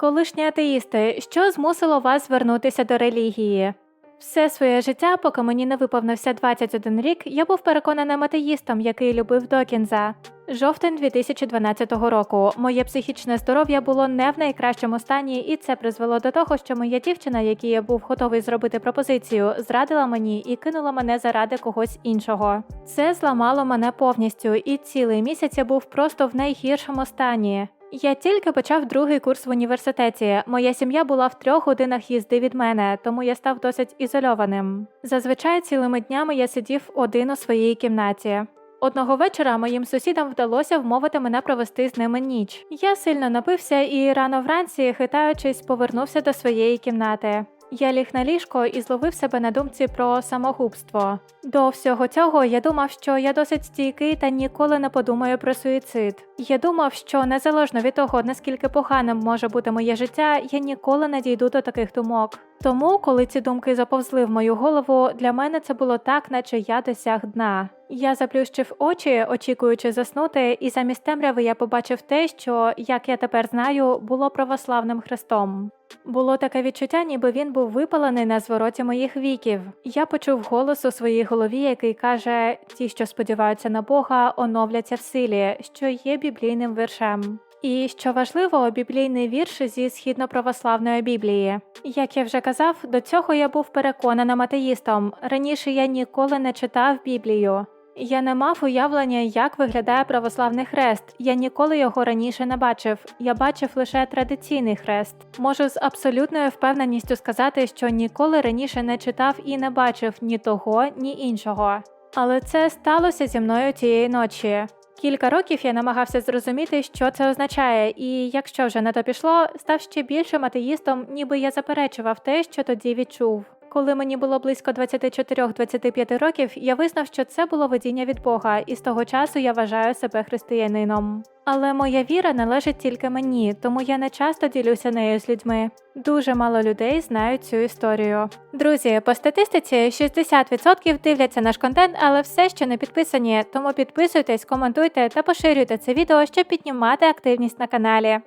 Колишні атеїсти, що змусило вас звернутися до релігії? Все своє життя, поки мені не виповнився 21 рік, я був переконаним атеїстом, який любив Докінза. Жовтень 2012 року. Моє психічне здоров'я було не в найкращому стані, і це призвело до того, що моя дівчина, якій я був готовий зробити пропозицію, зрадила мені і кинула мене заради когось іншого. Це зламало мене повністю, і цілий місяць я був просто в найгіршому стані. Я тільки почав другий курс в університеті. Моя сім'я була в трьох годинах їзди від мене, тому я став досить ізольованим. Зазвичай цілими днями я сидів один у своїй кімнаті. Одного вечора моїм сусідам вдалося вмовити мене провести з ними ніч. Я сильно напився і рано вранці, хитаючись, повернувся до своєї кімнати. Я ліг на ліжко і зловив себе на думці про самогубство. До всього цього я думав, що я досить стійкий та ніколи не подумаю про суїцид. Я думав, що незалежно від того, наскільки поганим може бути моє життя, я ніколи не дійду до таких думок. Тому, коли ці думки заповзли в мою голову, для мене це було так, наче я досяг дна. Я заплющив очі, очікуючи заснути, і замість темряви я побачив те, що, як я тепер знаю, було православним хрестом. Було таке відчуття, ніби він був випалений на звороті моїх віків. Я почув голос у своїй голові, який каже: ті, що сподіваються на Бога, оновляться в силі, що є біблійним віршем. І що важливо, біблійний вірш зі східно-православної Біблії. Як я вже казав, до цього я був переконаним атеїстом. Раніше я ніколи не читав Біблію. Я не мав уявлення, як виглядає православний хрест. Я ніколи його раніше не бачив. Я бачив лише традиційний хрест. Можу з абсолютною впевненістю сказати, що ніколи раніше не читав і не бачив ні того, ні іншого. Але це сталося зі мною тієї ночі. Кілька років я намагався зрозуміти, що це означає, і якщо вже на то пішло, став ще більшим атеїстом, ніби я заперечував те, що тоді відчув. Коли мені було близько 24-25 років, я визнав, що це було видіння від Бога, і з того часу я вважаю себе християнином. Але моя віра належить тільки мені, тому я не часто ділюся нею з людьми. Дуже мало людей знають цю історію. Друзі, по статистиці 60% дивляться наш контент, але все ще не підписані. Тому підписуйтесь, коментуйте та поширюйте це відео, щоб піднімати активність на каналі.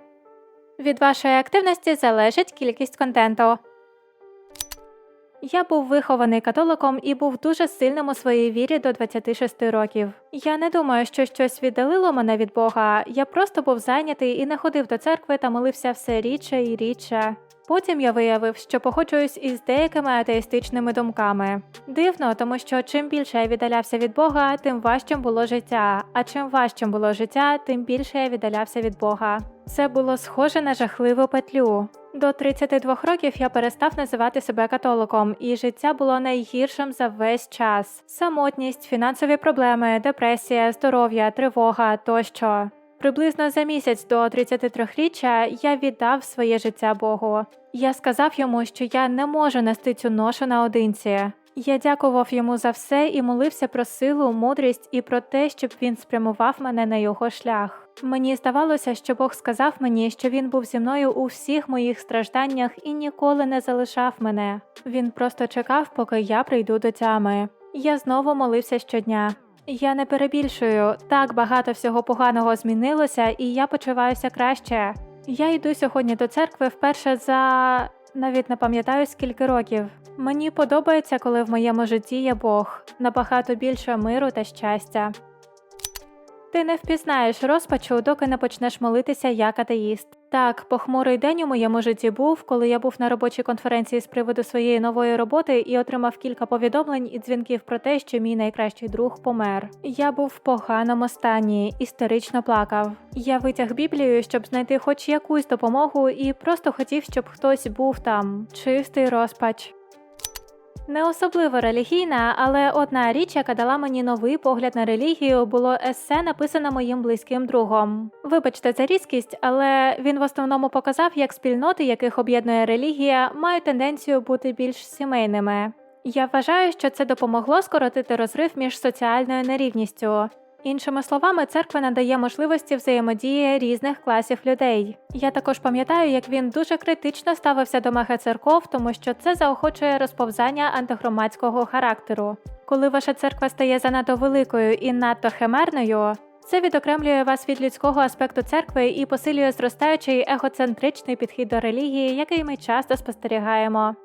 Від вашої активності залежить кількість контенту. Я був вихований католиком і був дуже сильним у своїй вірі до 26 років. Я не думаю, що щось віддалило мене від Бога. Я просто був зайнятий і не ходив до церкви та молився все рідше і рідше. Потім я виявив, що погоджуюсь із деякими атеїстичними думками. Дивно, тому що чим більше я віддалявся від Бога, тим важчим було життя. А чим важчим було життя, тим більше я віддалявся від Бога. Це було схоже на жахливу петлю. До 32 років я перестав називати себе католиком, і життя було найгіршим за весь час: самотність, фінансові проблеми, депресія, здоров'я, тривога тощо. Приблизно за місяць до 33-річчя я віддав своє життя Богу. Я сказав йому, що я не можу нести цю ношу наодинці. Я дякував йому за все і молився про силу, мудрість і про те, щоб він спрямував мене на його шлях. Мені здавалося, що Бог сказав мені, що він був зі мною у всіх моїх стражданнях і ніколи не залишав мене. Він просто чекав, поки я прийду до тями. Я знову молився щодня. Я не перебільшую, так багато всього поганого змінилося, і я почуваюся краще. Я йду сьогодні до церкви вперше за навіть не пам'ятаю скільки років. Мені подобається, коли в моєму житті є Бог, набагато більше миру та щастя. Ти не впізнаєш розпачу, доки не почнеш молитися як атеїст. Так, похмурий день у моєму житті був, коли я був на робочій конференції з приводу своєї нової роботи і отримав кілька повідомлень і дзвінків про те, що мій найкращий друг помер. Я був в поганому стані, істерично плакав. Я витяг Біблію, щоб знайти хоч якусь допомогу, і просто хотів, щоб хтось був там. Чистий розпач. Не особливо релігійна, але одна річ, яка дала мені новий погляд на релігію, було есе, написане моїм близьким другом. Вибачте за різкість, але він в основному показав, як спільноти, яких об'єднує релігія, мають тенденцію бути більш сімейними. Я вважаю, що це допомогло скоротити розрив між соціальною нерівністю. Іншими словами, церква надає можливості взаємодії різних класів людей. Я також пам'ятаю, як він дуже критично ставився до мегацерков, тому що це заохочує розповзання антигромадського характеру. Коли ваша церква стає занадто великою і надто химерною, Це відокремлює вас від людського аспекту церкви і посилює зростаючий егоцентричний підхід до релігії, який ми часто спостерігаємо.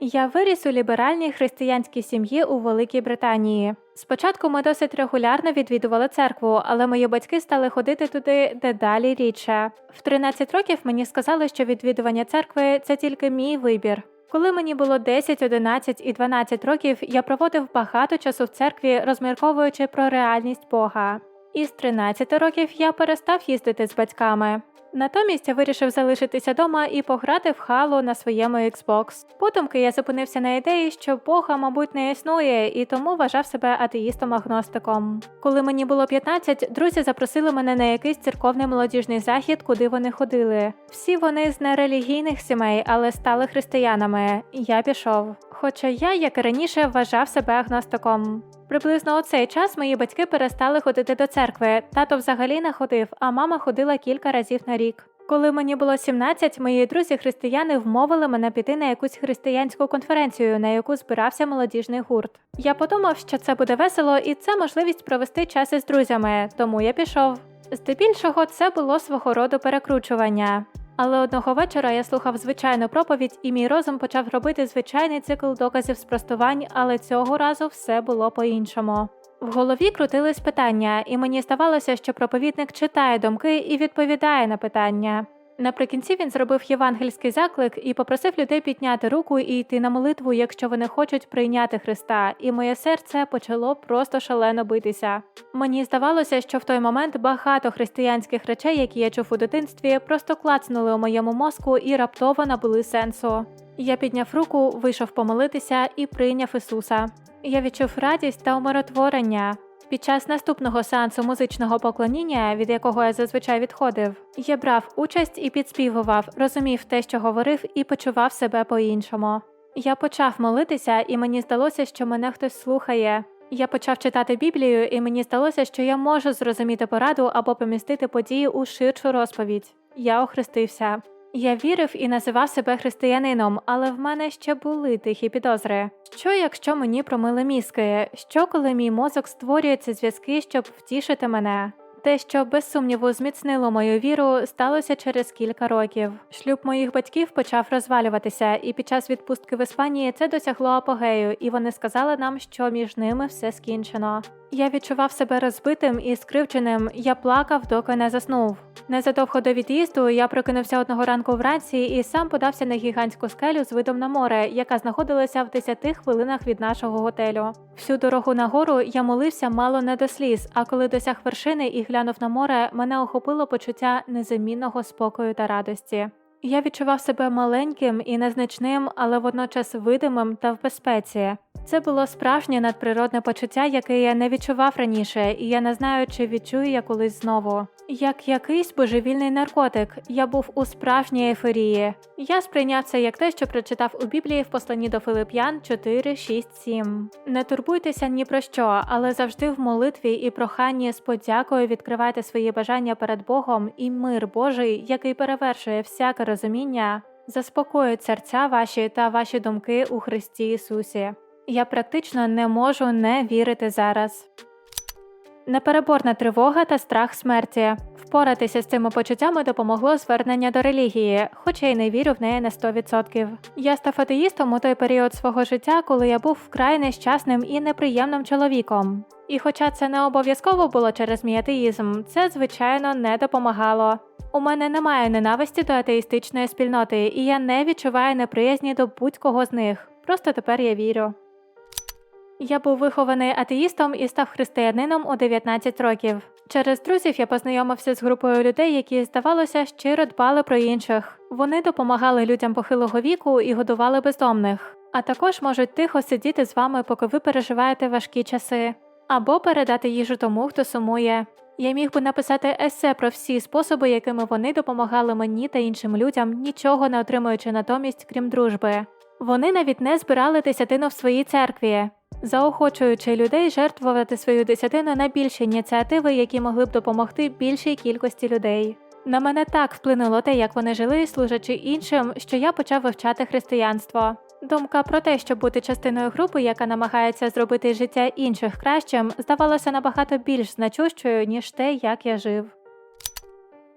Я виріс у ліберальній християнській сім'ї у Великій Британії. Спочатку ми досить регулярно відвідували церкву, але мої батьки стали ходити туди дедалі рідше. В 13 років мені сказали, що відвідування церкви це тільки мій вибір. Коли мені було 10, 11 і 12 років, я проводив багато часу в церкві, розмірковуючи про реальність Бога. Із 13 років я перестав їздити з батьками. Натомість я вирішив залишитися дома і пограти в халу на своєму Xbox. Подумки я зупинився на ідеї, що Бога, мабуть, не існує, і тому вважав себе атеїстом-агностиком. Коли мені було 15, друзі запросили мене на якийсь церковний молодіжний захід, куди вони ходили. Всі вони з нерелігійних сімей, але стали християнами. Я пішов. Хоча я, як і раніше, вважав себе агностиком. Приблизно у цей час мої батьки перестали ходити до церкви. Тато взагалі не ходив, а мама ходила кілька разів на рік. Коли мені було 17, мої друзі-християни вмовили мене піти на якусь християнську конференцію, на яку збирався молодіжний гурт. Я подумав, що це буде весело, і це можливість провести час із друзями, тому я пішов. Здебільшого це було свого роду перекручування. Але одного вечора я слухав звичайну проповідь, і мій розум почав робити звичайний цикл доказів спростувань, але цього разу все було по-іншому. В голові крутились питання, і мені здавалося, що проповідник читає думки і відповідає на питання. Наприкінці він зробив євангельський заклик і попросив людей підняти руку і йти на молитву, якщо вони хочуть прийняти Христа, і моє серце почало просто шалено битися. Мені здавалося, що в той момент багато християнських речей, які я чув у дитинстві, просто клацнули у моєму мозку і раптово набули сенсу. Я підняв руку, вийшов помолитися і прийняв Ісуса. Я відчув радість та умиротворення. Під час наступного сеансу музичного поклоніння, від якого я зазвичай відходив, я брав участь і підспівував, розумів те, що говорив, і почував себе по-іншому. Я почав молитися, і мені здалося, що мене хтось слухає. Я почав читати Біблію, і мені здалося, що я можу зрозуміти пораду або помістити події у ширшу розповідь. Я охрестився. Я вірив і називав себе християнином, але в мене ще були тихі підозри. Що якщо мені промили мізки? Що коли мій мозок створює ці зв'язки, щоб втішити мене? Те, що без сумніву зміцнило мою віру, сталося через кілька років. Шлюб моїх батьків почав розвалюватися, і під час відпустки в Іспанії це досягло апогею, і вони сказали нам, що між ними все скінчено. Я відчував себе розбитим і скривченим. Я плакав, доки не заснув. Незадовго до від'їзду я прокинувся одного ранку вранці і сам подався на гігантську скелю з видом на море, яка знаходилася в 10 хвилинах від нашого готелю. Всю дорогу нагору я молився мало не до сліз, а коли досяг вершини і глянув на море, мене охопило почуття незамінного спокою та радості. Я відчував себе маленьким і незначним, але водночас видимим та в безпеці. Це було справжнє надприродне почуття, яке я не відчував раніше, і я не знаю, чи відчую я колись знову. Як якийсь божевільний наркотик, я був у справжній ейфорії. Я сприйняв це як те, що прочитав у Біблії в посланні до Филип'ян 4, 6, 7. Не турбуйтеся ні про що, але завжди в молитві і проханні з подякою відкривайте свої бажання перед Богом, і мир Божий, який перевершує всяке розуміння, заспокоїть серця ваші та ваші думки у Христі Ісусі. Я практично не можу не вірити зараз. Непереборна тривога та страх смерті. Впоратися з цими почуттями допомогло звернення до релігії, хоча й не вірю в неї на 100%. Я став атеїстом у той період свого життя, коли я був вкрай нещасним і неприємним чоловіком. І хоча це не обов'язково було через мій атеїзм, це звичайно не допомагало. У мене немає ненависті до атеїстичної спільноти, і я не відчуваю неприязні до будь-кого з них. Просто тепер я вірю. Я був вихований атеїстом і став християнином у 19 років. Через друзів я познайомився з групою людей, які, здавалося, щиро дбали про інших. Вони допомагали людям похилого віку і годували бездомних, а також можуть тихо сидіти з вами, поки ви переживаєте важкі часи, або передати їжу тому, хто сумує. Я міг би написати есе про всі способи, якими вони допомагали мені та іншим людям, нічого не отримуючи натомість, крім дружби. Вони навіть не збирали десятину в своїй церкві, заохочуючи людей жертвувати свою десятину на більші ініціативи, які могли б допомогти більшій кількості людей. На мене так вплинуло те, як вони жили, служачи іншим, що я почав вивчати християнство. Думка про те, щоб бути частиною групи, яка намагається зробити життя інших кращим, здавалося набагато більш значущою, ніж те, як я жив.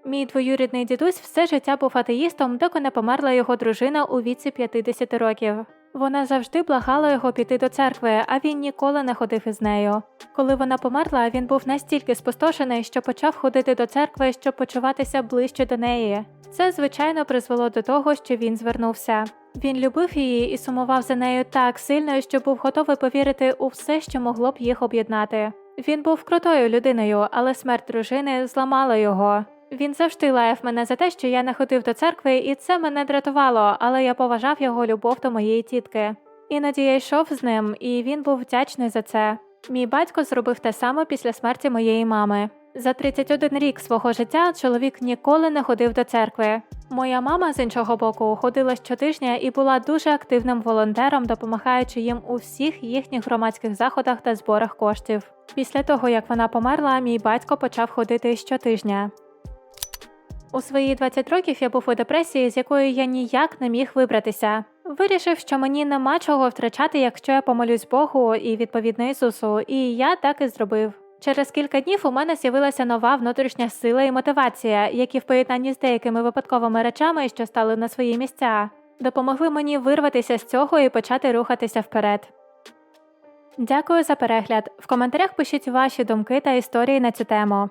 Мій двоюрідний дідусь все життя був атеїстом, доки не померла його дружина у віці 50 років. Вона завжди благала його піти до церкви, а він ніколи не ходив із нею. Коли вона померла, він був настільки спустошений, що почав ходити до церкви, щоб почуватися ближче до неї. Це, звичайно, призвело до того, що він звернувся. Він любив її і сумував за нею так сильно, що був готовий повірити у все, що могло б їх об'єднати. Він був крутою людиною, але смерть дружини зламала його. Він завжди лаяв мене за те, що я не ходив до церкви, і це мене дратувало, але я поважав його любов до моєї тітки. Іноді я йшов з ним, і він був вдячний за це. Мій батько зробив те саме після смерті моєї мами. За 31 рік свого життя чоловік ніколи не ходив до церкви. Моя мама з іншого боку ходила щотижня і була дуже активним волонтером, допомагаючи їм у всіх їхніх громадських заходах та зборах коштів. Після того, як вона померла, мій батько почав ходити щотижня. У свої 20 років я був у депресії, з якої я ніяк не міг вибратися. Вирішив, що мені нема чого втрачати, якщо я помолюсь Богу і відповідно Ісусу, і я так і зробив. Через кілька днів у мене з'явилася нова внутрішня сила і мотивація, які в поєднанні з деякими випадковими речами, що стали на свої місця, допомогли мені вирватися з цього і почати рухатися вперед. Дякую за перегляд. В коментарях пишіть ваші думки та історії на цю тему.